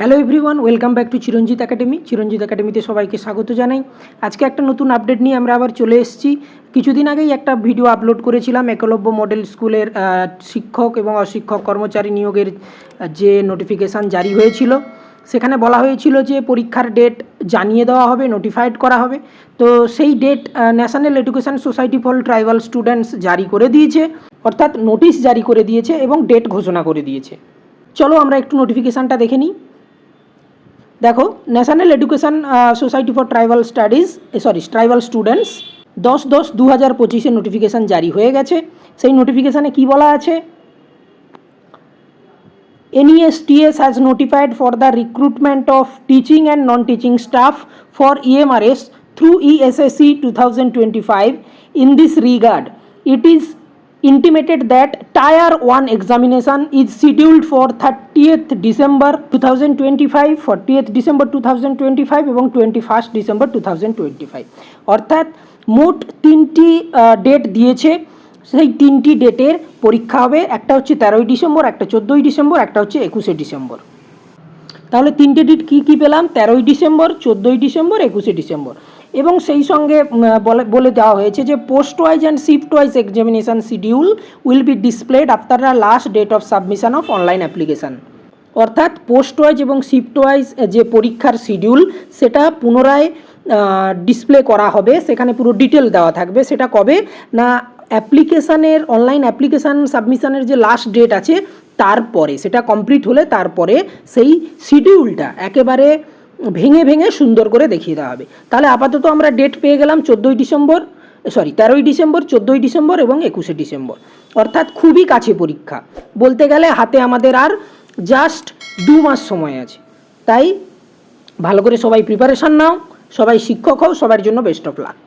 Hello everyone welcome back to Chiranjit academy Chiranjit একাডেমিতে সবাইকে স্বাগত জানাই। আজকে একটা নতুন আপডেট নিয়ে আমরা আবার চলে এসেছি। কিছুদিন আগেই একটা ভিডিও আপলোড করেছিলাম একলব্য মডেল স্কুলের শিক্ষক এবং অশিক্ষক কর্মচারী নিয়োগের যে নোটিফিকেশান জারি হয়েছিল। সেখানে বলা হয়েছিল যে পরীক্ষার ডেট জানিয়ে দেওয়া হবে নোটিফাইড করা হবে। তো সেই date National Education Society for Tribal Students জারি করে দিয়েছে। অর্থাৎ নোটিশ জারি করে দিয়েছে এবং ডেট ঘোষণা করে দিয়েছে। চলো আমরা একটু নোটিফিকেশানটা দেখে নিই। দেখো National Education Society for Tribal Studies sorry Tribal Students দশ দশ দু হাজার পঁচিশে নোটিফিকেশান জারি হয়ে গেছে সেই নোটিফিকেশানে কি বলা আছে NESTS has notified for the recruitment of teaching and non-teaching staff for EMRS through E ESSC 2025. In this regard, it is intimated that Tier 1 examination is scheduled for 30th December 2025, 40th December 2025 এবং 21st December 2025 অর্থাৎ মোট তিনটি date দিয়েছে সেই তিনটি ডেটের পরীক্ষা হবে একটা হচ্ছে তেরোই ডিসেম্বর একটা চোদ্দোই ডিসেম্বর একটা হচ্ছে একুশে ডিসেম্বর তাহলে তিনটে ডেট কী কী পেলাম? তেরোই ডিসেম্বর, চোদ্দোই ডিসেম্বর, একুশে ডিসেম্বর। এবং সেই সঙ্গে বলে দেওয়া হয়েছে যে post wise and shift wise examination schedule will be displayed after the last date of submission of online application অর্থাৎ পোস্ট ওয়াইজ এবং শিফট ওয়াইজ যে পরীক্ষার শিডিউল সেটা পুনরায় ডিসপ্লে করা হবে। সেখানে পুরো ডিটেল দেওয়া থাকবে। সেটা কবে? না অ্যাপ্লিকেশানের অনলাইন অ্যাপ্লিকেশান সাবমিশানের যে লাস্ট ডেট আছে, তারপরে, সেটা কমপ্লিট হলে তারপরে সেই শিডিউলটা একেবারে ভেঙে ভেঙে সুন্দর করে দেখিয়ে দেওয়া হবে। তাহলে আপাতত আমরা ডেট পেয়ে গেলাম চোদ্দোই ডিসেম্বর সরি তেরোই ডিসেম্বর, চোদ্দোই ডিসেম্বর এবং একুশে ডিসেম্বর। অর্থাৎ খুবই কাছে পরীক্ষা। বলতে গেলে হাতে আমাদের আর জাস্ট দু মাস সময় আছে। তাই ভালো করে সবাই প্রিপারেশান নাও, সবাই শিক্ষক হও, সবার জন্য বেস্ট অফ লাক